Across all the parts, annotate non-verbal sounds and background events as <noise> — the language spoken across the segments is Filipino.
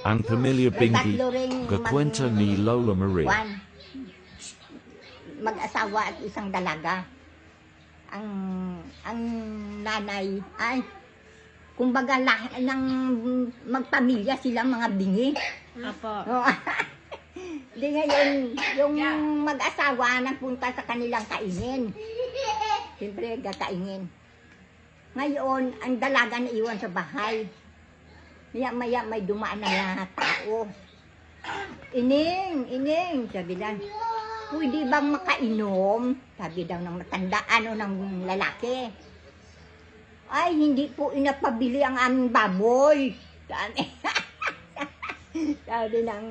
Ang pamilya Bingi, kakwenta ni Lola Marie. Mag-asawa at isang dalaga. Ang ang nanay ay kumbaga lah, ng magpamilya sila mga bingi. Apo. <laughs> Oo. Di ngayon, yung mag-asawa nagpunta sa kanilang kaingin. Siyempre, gakaingin. Ngayon, ang dalaga na iwan sa bahay. Maya-maya may dumaan na tao. Ining, ining, sabi lang. Pwede bang makainom? Sabi daw ng matanda, ano ng lalaki. Ay, hindi po inapabili ang aming baboy. Sabi, <laughs> sabi ng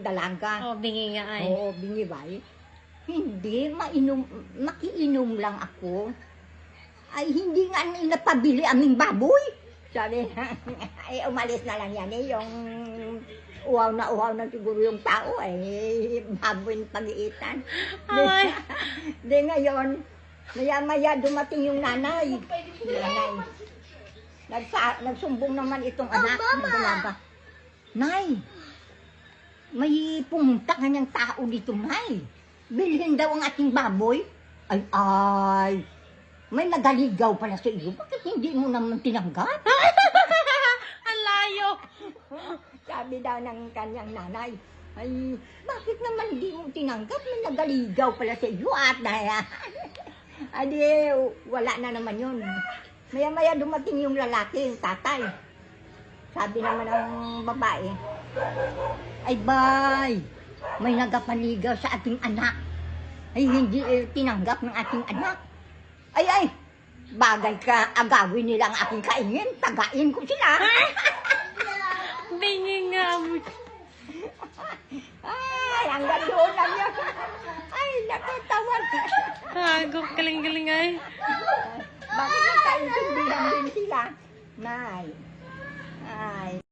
dalaga. Oh, bingi nga ay. Oo, binibay. Hindi, mainom, makiinom lang ako. Ay, hindi nga napabili aming baboy. Sabi, ay <laughs> umalis na lang yan eh, yung uhaw na uhaw na siguro yung tao eh, baboy ng pag-iitan. Ay. <laughs> Di ngayon, maya-maya dumating yung nanay. Nanay. Nagsa, nagsumbong naman itong anak ng dalaga. Nay, may pumunta kanyang tao dito, Nay. Bilhin daw ang ating baboy. Ay, ay. May nagaligaw pala sa iyo. Bakit hindi mo naman tinanggap? <laughs> Ang layo. Sabi daw ng kanyang nanay. Ay, bakit naman hindi mo tinanggap? May nagaligaw pala sa iyo at daya. <laughs> Adi, wala na naman yun. Maya-maya dumating yung lalaki, yung tatay. Sabi naman ng babae, ay bay, may nagapaligaw sa ating anak. Ay hindi eh, tinanggap ng ating anak. Ay ay, bagay ka, agawin nila ang aking kaingin, tagain ko sila. Bingi nga. Ay, hanggang doon lang yun. Ay, nakatawan. Tago, galing-galing ay. Bakit nagkaintindihan din sila? Nay. Ay.